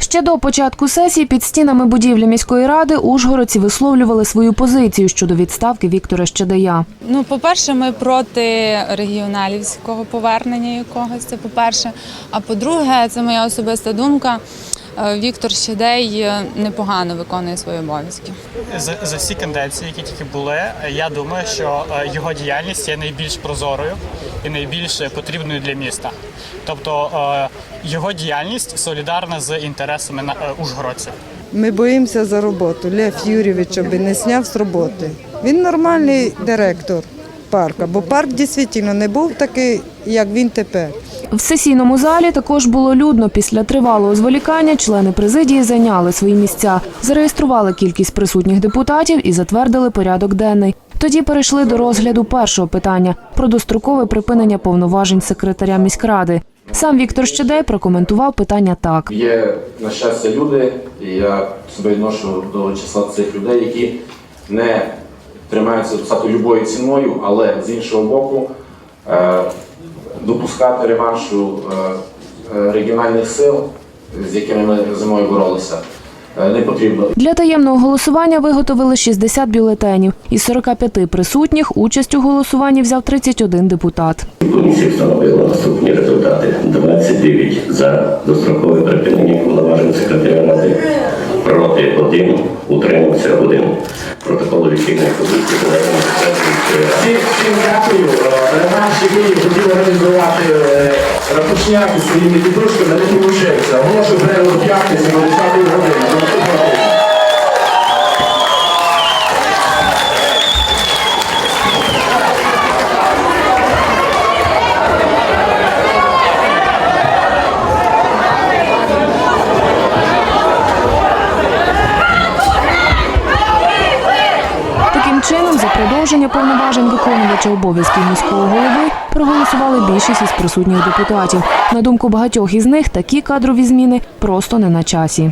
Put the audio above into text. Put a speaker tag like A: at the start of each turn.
A: Ще до початку сесії під стінами будівлі міської ради ужгородці висловлювали свою позицію щодо відставки Віктора Щедая.
B: Ну, по-перше, ми проти регіоналівського повернення якогось. Це по-перше. А по-друге, це моя особиста думка. е, Віктор Щедей е, непогано виконує свої обов'язки.
C: За, за всі кандидації, які тільки були, я думаю, що е, його діяльність є найбільш прозорою і найбільш потрібною для міста. Тобто е, його діяльність солідарна з інтересами на- е, ужгородців.
D: Ми боїмося за роботу. Лев Юрійович аби не зняв з роботи. Він нормальний директор парка, бо парк дійсно не був такий, як він тепер.
A: В сесійному залі також було людно. Після тривалого зволікання члени президії зайняли свої місця, зареєстрували кількість присутніх депутатів і затвердили порядок денний. Тоді перейшли до розгляду першого питання про дострокове припинення повноважень секретаря міськради. Сам Віктор Щедей прокоментував питання так.
E: Є, на щастя, люди, і я себе відношу до числа цих людей, які не тримаються посаду любою ціною, але з іншого боку, е, допускати реваншу е, е, регіональних сил, з якими ми зимою боролися, не потрібно.
A: Для таємного голосування виготовили 60 бюлетенів. Із 45 присутніх участь у голосуванні взяв 31 депутат.
F: Комісія встановила наступні результати. 29 за дострокове припинення повноважень секретаря ради, проти 1, утримався 1. Протокол лічильної комісії.
G: Всім, дякую. Е, Наші дії хотіли організувати е, рапушняки своїми дідушками, не вийшло. Оголошую перерву в п'ятницю до 10 години.
A: Чином, за продовження повноважень виконувача обов'язків міського голови проголосували більшість із присутніх депутатів. На думку багатьох із них, такі кадрові зміни просто не на часі.